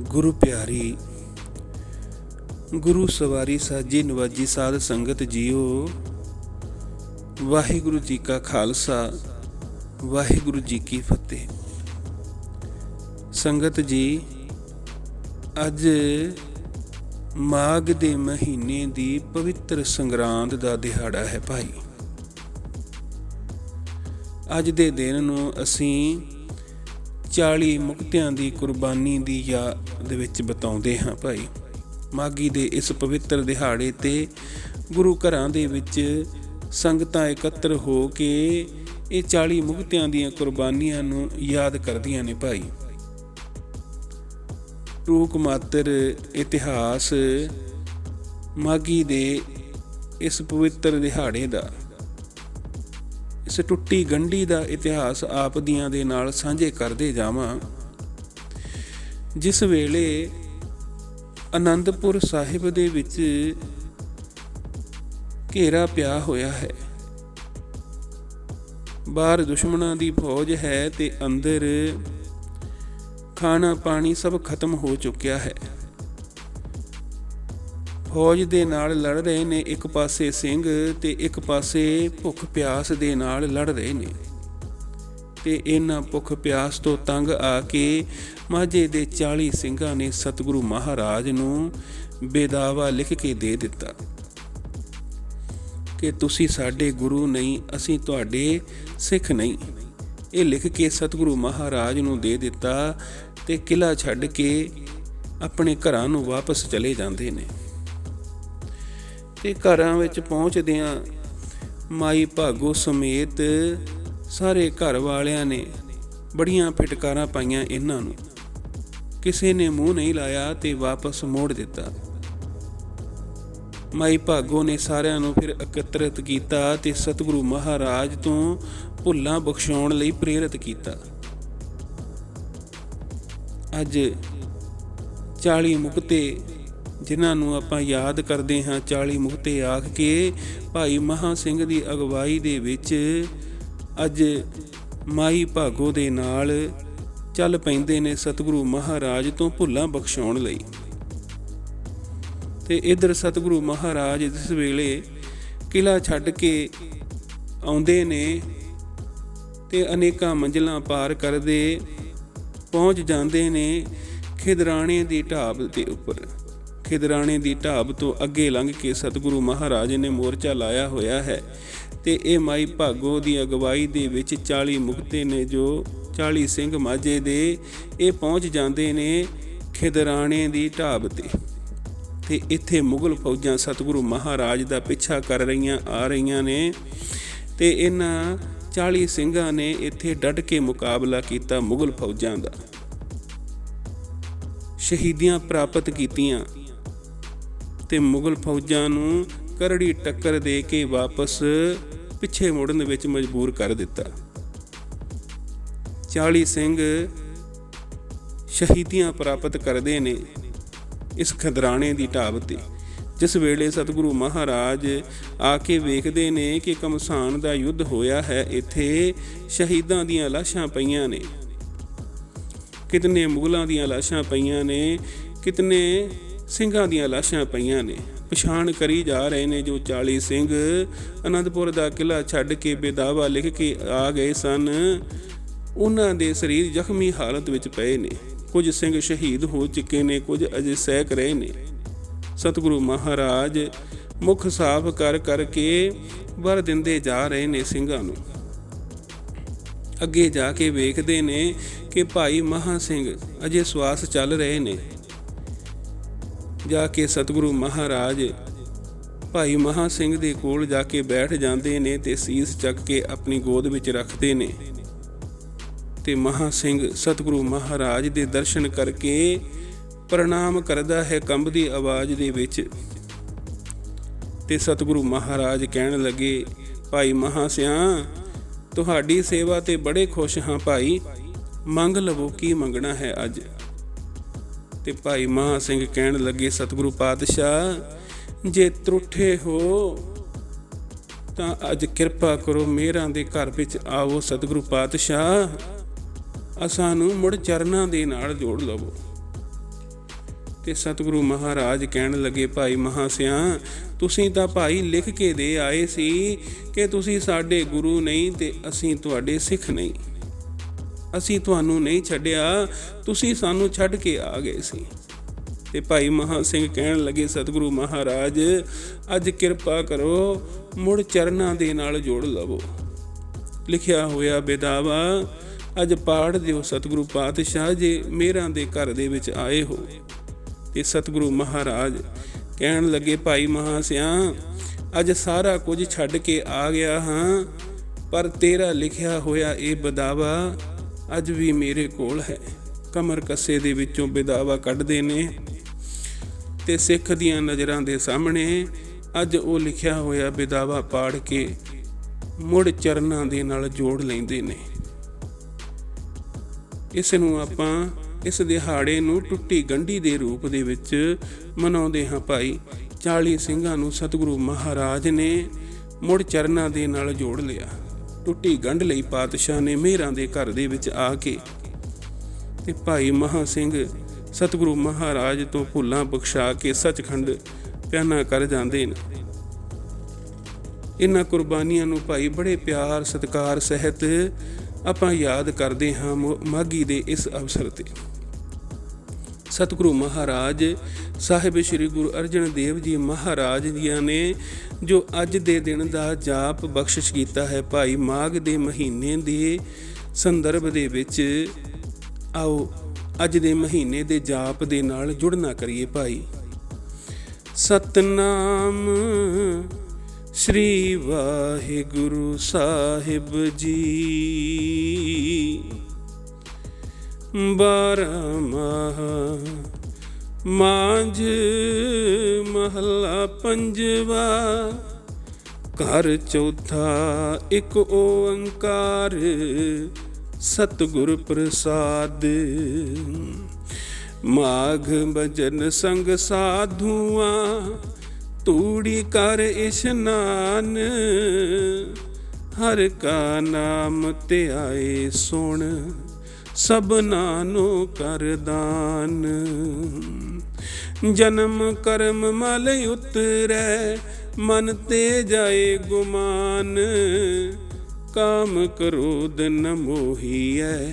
ਗੁਰੂ ਪਿਆਰੀ, ਗੁਰੂ ਸਵਾਰੀ ਸਾਜੀ ਨਵਾਜੀ ਸਾਧ ਸੰਗਤ ਜੀਓ। ਵਾਹਿਗੁਰੂ ਜੀ ਕਾ ਖਾਲਸਾ, ਵਾਹਿਗੁਰੂ ਜੀ ਕੀ ਫਤਿਹ। ਸੰਗਤ ਜੀ, ਅੱਜ ਮਾਘ ਦੇ ਮਹੀਨੇ ਦੀ ਪਵਿੱਤਰ ਸੰਗਰਾਂਦ ਦਾ ਦਿਹਾੜਾ ਹੈ ਭਾਈ। ਅੱਜ ਦੇ ਦਿਨ ਨੂੰ ਅਸੀਂ 40 ਮੁਕਤਿਆਂ ਦੀ ਕੁਰਬਾਨੀ ਦੀ ਯਾਦ ਵਿੱਚ ਬਤਾਉਂਦੇ ਹਾਂ ਭਾਈ। ਮਾਗੀ ਦੇ ਇਸ ਪਵਿੱਤਰ ਦਿਹਾੜੇ ਤੇ ਗੁਰੂ ਘਰਾਂ ਦੇ ਵਿੱਚ ਸੰਗਤਾਂ ਇਕੱਤਰ ਹੋ ਕੇ ਇਹ 40 ਮੁਕਤਿਆਂ ਦੀਆਂ ਕੁਰਬਾਨੀਆਂ ਨੂੰ ਯਾਦ ਕਰਦੀਆਂ ਨੇ ਭਾਈ। ਟੂਕ ਮਾਤਰ ਇਤਿਹਾਸ ਮਾਗੀ ਦੇ ਇਸ ਪਵਿੱਤਰ ਦਿਹਾੜੇ ਦਾ ਸਟੁੱਟੀ ਗੰਢੀ ਦਾ ਇਤਿਹਾਸ ਆਪ ਦੀਆਂ ਦੇ ਨਾਲ ਸਾਂਝੇ ਕਰਦੇ ਜਾਵਾਂ। ਜਿਸ ਵੇਲੇ ਆਨੰਦਪੁਰ ਸਾਹਿਬ ਦੇ ਵਿੱਚ ਘੇਰਾ ਪਿਆ ਹੋਇਆ ਹੈ। ਬਾਹਰ ਦੁਸ਼ਮਣਾਂ ਦੀ ਫੌਜ ਹੈ ਤੇ ਅੰਦਰ ਖਾਣਾ ਪਾਣੀ ਸਭ ਖਤਮ ਹੋ ਚੁੱਕਿਆ ਹੈ। ਫੌਜ ਦੇ ਨਾਲ ਲੜ ਰਹੇ ਨੇ, ਇੱਕ ਪਾਸੇ ਸਿੰਘ ਤੇ ਇੱਕ ਪਾਸੇ ਭੁੱਖ ਪਿਆਸ ਦੇ ਨਾਲ ਲੜ ਰਹੇ ਨੇ। ਤੇ ਇਹਨਾਂ ਭੁੱਖ ਪਿਆਸ ਤੋਂ ਤੰਗ ਆ ਕੇ ਮਾਝੇ ਦੇ 40 ਸਿੰਘਾਂ ਨੇ ਸਤਿਗੁਰੂ ਮਹਾਰਾਜ ਨੂੰ ਬੇਦਾਵਾ ਲਿਖ ਕੇ ਦੇ ਦਿੱਤਾ ਕਿ ਤੁਸੀਂ ਸਾਡੇ ਗੁਰੂ ਨਹੀਂ, ਅਸੀਂ ਤੁਹਾਡੇ ਸਿੱਖ ਨਹੀਂ। ਇਹ ਲਿਖ ਕੇ ਸਤਿਗੁਰੂ ਮਹਾਰਾਜ ਨੂੰ ਦੇ ਦਿੱਤਾ ਤੇ ਕਿਲਾ ਛੱਡ ਕੇ ਆਪਣੇ ਘਰਾਂ ਨੂੰ ਵਾਪਸ ਚਲੇ ਜਾਂਦੇ ਨੇ। ਤੇ ਘਰਾਂ ਵਿੱਚ ਪਹੁੰਚਦਿਆਂ ਮਾਈ ਭਾਗੋ ਸਮੇਤ ਸਾਰੇ ਘਰ ਵਾਲਿਆਂ ਨੇ ਬੜੀਆਂ ਫਟਕਾਰਾਂ ਪਾਈਆਂ ਇਹਨਾਂ ਨੂੰ। ਕਿਸੇ ਨੇ ਮੂੰਹ ਨਹੀਂ ਲਾਇਆ ਤੇ ਵਾਪਸ ਮੋੜ ਦਿੱਤਾ। ਮਾਈ ਭਾਗੋ ਨੇ ਸਾਰਿਆਂ ਨੂੰ ਫਿਰ ਇਕੱਤਰਿਤ ਕੀਤਾ ਤੇ ਸਤਿਗੁਰੂ ਮਹਾਰਾਜ ਤੋਂ ਭੁੱਲਾਂ ਬਖਸ਼ਾਉਣ ਲਈ ਪ੍ਰੇਰਿਤ ਕੀਤਾ। ਅੱਜ 40 ਮੁਕਤੇ ਜਿਨ੍ਹਾਂ ਨੂੰ ਆਪਾਂ ਯਾਦ ਕਰਦੇ ਹਾਂ 40 ਮੁਕਤੇ ਆਖ ਕੇ, ਭਾਈ ਮਹਾ ਸਿੰਘ ਦੀ ਅਗਵਾਈ ਦੇ ਵਿੱਚ ਅੱਜ ਮਾਈ ਭਾਗੋ ਦੇ ਨਾਲ ਚੱਲ ਪੈਂਦੇ ਨੇ ਸਤਿਗੁਰੂ ਮਹਾਰਾਜ ਤੋਂ ਭੁੱਲਾਂ ਬਖਸ਼ਾਉਣ ਲਈ। ਤੇ ਇਧਰ ਸਤਿਗੁਰੂ ਮਹਾਰਾਜ ਇਸ ਵੇਲੇ ਕਿਲਾ ਛੱਡ ਕੇ ਆਉਂਦੇ ਨੇ ਤੇ ਅਨੇਕਾਂ ਮੰਜ਼ਲਾਂ ਪਾਰ ਕਰਦੇ, ਪਹੁੰਚ ਜਾਂਦੇ ਨੇ ਖਿਦਰਾਣੇ ਦੀ ਢਾਬ ਦੇ ਉੱਪਰ। ਖਿਦਰਾਣੇ ਦੀ ਢਾਬ ਤੋਂ ਅੱਗੇ ਲੰਘ ਕੇ ਸਤਿਗੁਰੂ ਮਹਾਰਾਜ ਨੇ ਮੋਰਚਾ ਲਾਇਆ ਹੋਇਆ ਹੈ ਤੇ ਇਹ ਮਾਈ ਭਾਗੋ ਦੀ ਅਗਵਾਈ ਦੇ ਵਿੱਚ 40 ਮੁਕਤੇ ਨੇ ਜੋ 40 ਸਿੰਘ ਮਾਝੇ ਦੇ ਇਹ ਪਹੁੰਚ ਜਾਂਦੇ ਨੇ ਖਿਦਰਾਣੇ ਦੀ ਢਾਬ ਤੇ। ਤੇ ਇੱਥੇ ਮੁਗਲ ਫੌਜਾਂ ਸਤਿਗੁਰੂ ਮਹਾਰਾਜ ਦਾ ਪਿੱਛਾ ਕਰ ਰਹੀਆਂ, ਆ ਰਹੀਆਂ ਨੇ ਤੇ ਇਹਨਾਂ 40 ਸਿੰਘਾਂ ਨੇ ਇੱਥੇ ਡਟ ਕੇ ਮੁਕਾਬਲਾ ਕੀਤਾ ਮੁਗਲ ਫੌਜਾਂ ਦਾ। ਸ਼ਹੀਦੀਆਂ ਪ੍ਰਾਪਤ ਕੀਤੀਆਂ। ਅਤੇ ਮੁਗਲ ਫੌਜਾਂ ਨੂੰ ਕਰੜੀ ਟੱਕਰ ਦੇ ਕੇ ਵਾਪਸ ਪਿੱਛੇ ਮੁੜਨ ਵਿੱਚ ਮਜਬੂਰ ਕਰ ਦਿੱਤਾ। 40 ਸਿੰਘ ਸ਼ਹੀਦੀਆਂ ਪ੍ਰਾਪਤ ਕਰਦੇ ਨੇ ਇਸ ਖਦਰਾਣੇ ਦੀ ਢਾਬ ਤੇ। ਜਿਸ ਵੇਲੇ ਸਤਿਗੁਰੂ ਮਹਾਰਾਜ ਆ ਕੇ ਵੇਖਦੇ ਨੇ ਕਿ ਕਮਸਾਨ ਦਾ ਯੁੱਧ ਹੋਇਆ ਹੈ, ਇੱਥੇ ਸ਼ਹੀਦਾਂ ਦੀਆਂ ਲਾਸ਼ਾਂ ਪਈਆਂ ਨੇ। ਕਿਤਨੇ ਮੁਗਲਾਂ ਦੀਆਂ ਲਾਸ਼ਾਂ ਪਈਆਂ ਨੇ, ਕਿਤਨੇ ਸਿੰਘਾਂ ਦੀਆਂ ਲਾਸ਼ਾਂ ਪਈਆਂ ਨੇ। ਪਛਾਣ ਕਰੀ ਜਾ ਰਹੇ ਨੇ ਜੋ 40 ਸਿੰਘ ਅਨੰਦਪੁਰ ਦਾ ਕਿਲਾ ਛੱਡ ਕੇ ਬੇਦਾਵਾ ਲਿਖ ਕੇ ਆ ਗਏ ਸਨ। ਉਹਨਾਂ ਦੇ ਸਰੀਰ ਜ਼ਖਮੀ ਹਾਲਤ ਵਿੱਚ ਪਏ ਨੇ। ਕੁਝ ਸਿੰਘ ਸ਼ਹੀਦ ਹੋ ਚੁੱਕੇ ਨੇ, ਕੁਝ ਅਜੇ ਸਹਿਕ ਰਹੇ ਨੇ। ਸਤਿਗੁਰੂ ਮਹਾਰਾਜ ਮੁਖ ਸਾਫ਼ ਕਰ ਕਰਕੇ ਵਰ ਦਿੰਦੇ ਜਾ ਰਹੇ ਨੇ ਸਿੰਘਾਂ ਨੂੰ। ਅੱਗੇ ਜਾ ਕੇ ਵੇਖਦੇ ਨੇ ਕਿ ਭਾਈ ਮਹਾ ਸਿੰਘ ਅਜੇ ਸਵਾਸ ਚੱਲ ਰਹੇ ਨੇ। ਜਾ ਕੇ ਸਤਿਗੁਰੂ ਮਹਾਰਾਜ, ਭਾਈ ਮਹਾ ਸਿੰਘ ਦੇ ਕੋਲ ਜਾ ਕੇ ਬੈਠ ਜਾਂਦੇ ਨੇ ਤੇ ਸੀਸ ਚੱਕ ਕੇ ਆਪਣੀ ਗੋਦ ਵਿੱਚ ਰੱਖਦੇ ਨੇ। ਤੇ ਮਹਾ ਸਿੰਘ ਸਤਿਗੁਰੂ ਮਹਾਰਾਜ ਦੇ ਦਰਸ਼ਨ ਕਰਕੇ ਪ੍ਰਣਾਮ ਕਰਦਾ ਹੈ ਕੰਬਦੀ ਆਵਾਜ਼ ਦੇ ਵਿੱਚ। ਤੇ ਸਤਿਗੁਰੂ ਮਹਾਰਾਜ ਕਹਿਣ ਲੱਗੇ, ਭਾਈ ਮਹਾ ਸਿਆ, ਤੁਹਾਡੀ ਸੇਵਾ ਤੇ ਬੜੇ ਖੁਸ਼ ਹਾਂ ਭਾਈ। ਮੰਗ ਲਵੋ ਕੀ ਮੰਗਣਾ ਹੈ ਅੱਜ? ਤੇ ਭਾਈ ਮਹਾ ਸਿੰਘ ਕਹਿਣ ਲੱਗੇ, ਸਤਿਗੁਰੂ ਪਾਤਸ਼ਾਹ, ਜੇ ਤਰੁੱਠੇ ਹੋ, ਤਾਂ ਅੱਜ ਕਿਰਪਾ ਕਰੋ ਮੇਰਾਂ ਦੇ ਘਰ ਵਿੱਚ ਆਵੋ ਸਤਿਗੁਰੂ ਪਾਤਸ਼ਾਹ। ਅਸਾਂ ਨੂੰ ਮੁੜ ਚਰਨਾਂ ਦੇ ਨਾਲ ਜੋੜ ਲਵੋ। ਤੇ ਸਤਿਗੁਰੂ ਮਹਾਰਾਜ ਕਹਿਣ ਲੱਗੇ, ਭਾਈ ਮਹਾਸਿਆ ਤੁਸੀਂ ਤਾਂ ਭਾਈ ਲਿਖ ਕੇ ਦੇ ਆਏ ਸੀ ਕਿ ਤੁਸੀਂ ਸਾਡੇ ਗੁਰੂ ਨਹੀਂ ਤੇ ਅਸੀਂ ਤੁਹਾਡੇ ਸਿੱਖ ਨਹੀਂ। ਅਸੀਂ ਤੁਹਾਨੂੰ ਨਹੀਂ ਛੱਡਿਆ, ਤੁਸੀਂ ਸਾਨੂੰ ਛੱਡ ਕੇ ਆ ਗਏ ਸੀ। ਤੇ ਭਾਈ ਮਹਾ ਸਿੰਘ ਕਹਿਣ ਲੱਗੇ, ਸਤਿਗੁਰੂ ਮਹਾਰਾਜ, ਅੱਜ ਕਿਰਪਾ ਕਰੋ, ਮੁੜ ਚਰਨਾਂ ਦੇ ਨਾਲ ਜੋੜ ਲਵੋ। ਲਿਖਿਆ ਹੋਇਆ ਬੇਦਾਵਾ, ਅੱਜ ਪਾੜ ਦਿਓ ਸਤਿਗੁਰੂ ਪਾਤਸ਼ਾਹ ਜੇ, ਮੇਰਾਂ ਦੇ ਘਰ ਦੇ ਵਿੱਚ ਆਏ ਹੋ। ਤੇ ਸਤਿਗੁਰੂ ਮਹਾਰਾਜ ਕਹਿਣ ਲੱਗੇ, ਭਾਈ ਮਹਾਸਿਆ ਅੱਜ ਸਾਰਾ ਕੁਝ ਛੱਡ ਕੇ ਆ ਗਿਆ ਹਾਂ, ਪਰ ਤੇਰਾ ਲਿਖਿਆ ਹੋਇਆ ਇਹ ਬਦਾਵਾ ਅੱਜ ਵੀ ਮੇਰੇ ਕੋਲ ਹੈ। ਕਮਰ ਕੱਸੇ ਦੇ ਵਿੱਚੋਂ ਬਦਾਵਾ ਕੱਢਦੇ ਨੇ ਤੇ ਸਿੱਖ ਦੀਆਂ ਨਜ਼ਰਾਂ ਦੇ ਸਾਹਮਣੇ ਅੱਜ ਉਹ ਲਿਖਿਆ ਹੋਇਆ ਬਦਾਵਾ ਪਾੜ ਕੇ ਮੁੜ ਚਰਨਾਂ ਦੇ ਨਾਲ ਜੋੜ ਲੈਂਦੇ ਨੇ। ਇਸ ਨੂੰ ਆਪਾਂ ਇਸ ਦਿਹਾੜੇ ਨੂੰ ਟੁੱਟੀ ਗੰਢੀ ਦੇ ਰੂਪ ਦੇ ਵਿੱਚ ਮਨਾਉਂਦੇ ਹਾਂ ਭਾਈ। 40 ਸਿੰਘਾਂ ਨੂੰ ਸਤਿਗੁਰੂ ਮਹਾਰਾਜ ਨੇ ਮੁੜ ਚਰਨਾਂ ਦੇ ਨਾਲ ਜੋੜ ਲਿਆ। ਟੁੱਟੀ ਗੰਢ ਲਈ ਪਾਤਸ਼ਾਹ ਨੇ ਮੇਰਾਂ ਦੇ ਘਰ ਦੇ ਵਿੱਚ ਆ ਕੇ ਤੇ ਭਾਈ ਮਹਾ ਸਿੰਘ ਸਤਿਗੁਰੂ ਮਹਾਰਾਜ ਤੋਂ ਭੁੱਲਾਂ ਬਖਸ਼ਾ ਕੇ ਸੱਚਖੰਡ ਪਿਆਨਾ ਕਰ ਜਾਂਦੇ ਨੇ। ਇਹਨਾਂ ਕੁਰਬਾਨੀਆਂ ਨੂੰ ਭਾਈ ਬੜੇ ਪਿਆਰ, ਸਤਿਕਾਰ, ਸਹਿਤ ਆਪਾਂ ਯਾਦ ਕਰਦੇ ਹਾਂ ਮੋ- ਮਾਘੀ ਦੇ ਇਸ ਅਵਸਰ ਤੇ। ਸਤਿਗੁਰੂ ਮਹਾਰਾਜ, ਸਾਹਿਬ ਸ੍ਰੀ ਗੁਰੂ ਅਰਜਨ ਦੇਵ ਜੀ ਮਹਾਰਾਜ ਜੀਆਂ ਨੇ ਜੋ ਅੱਜ ਦੇ ਦਿਨ ਦਾ ਜਾਪ ਬਖਸ਼ਿਸ਼ ਕੀਤਾ ਹੈ, ਭਾਈ ਮਾਘ ਦੇ ਮਹੀਨੇ ਦੇ ਸੰਦਰਭ ਦੇ ਵਿੱਚ, ਆਓ ਅੱਜ ਦੇ ਮਹੀਨੇ ਦੇ ਜਾਪ ਦੇ ਨਾਲ ਜੁੜਨਾ ਕਰੀਏ ਭਾਈ। ਸਤਨਾਮ ਸ੍ਰੀ ਵਾਹਿਗੁਰੂ ਸਾਹਿਬ ਜੀ। ਬਾਰਮਾਹ ਮਾਂਝ ਮਹੱਲਾ ਪੰਜਵਾ। ਘਰ ਚੌਥਾ ਇੱਕ ਓੰਕਾਰ। ਸਤਿਗੁਰ ਪ੍ਰਸਾਦ। ਮਾਘ ਭਜਨ ਸੰਗ ਸਾਧੂਆਂ। ਤੂੜੀ ਕਰ ਇਸ਼ਨਾਨ ਹਰ ਕਾ ਨਾਮ ਧਿਆਏ ਸੁਣ। ਸਭਨਾ ਨੂੰ ਕਰਦਾਨ ਜਨਮ ਕਰਮ ਮਲ ਉਤਰੈ, ਮਨ ਤੇ ਜਾਏ ਗੁਮਾਨ। ਕਾਮ ਕ੍ਰੋਧ ਨ ਮੋਹੀਐ,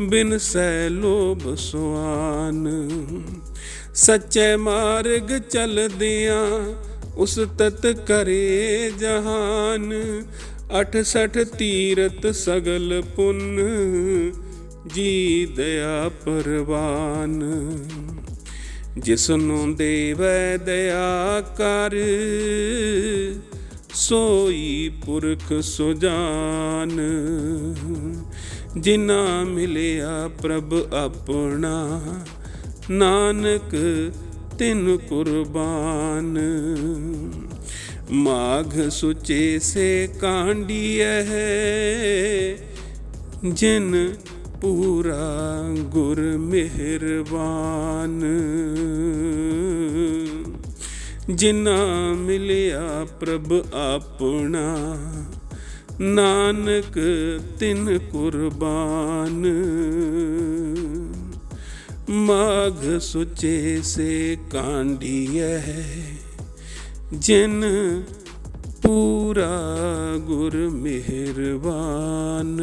ਬਿਨ ਸੈ ਲੋਭ ਸੁਆਨ। ਸੱਚੇ ਮਾਰਗ ਚਲਦਿਆਂ ਉਸ ਤਤ ਕਰੇ ਜਹਾਨ। 68 ਤੀਰਤ ਸਗਲ ਪੁੰਨ ਜੀ ਦਇਆ ਪਰਵਾਨ ਜਿਸ ਨੂੰ ਦੇਵੈ ਦਇਆ ਕਰ, ਸੋਈ ਪੁਰਖ ਸੁਜਾਨ। ਜਿਨਾ ਮਿਲਿਆ ਪ੍ਰਭ ਆਪਣਾ, ਨਾਨਕ ਤਿਨ ਕੁਰਬਾਨ। ਮਾਘ ਸੁਚੇ ਸੇ ਕਾਂਡੀਐ ਜਿਨ ਪੂਰਾ ਗੁਰ ਮਿਹਰਬਾਨ ਜਿਨਾ ਮਿਲਿਆ ਪ੍ਰਭ ਆਪਣਾ, ਨਾਨਕ ਤਿਨ ਕੁਰਬਾਨ। ਮਾਘ ਸੁਚੇ ਸੇ ਕਾਂਡੀਐ, ਜਿਨ ਪੂਰਾ ਗੁਰ ਮਿਹਰਬਾਨ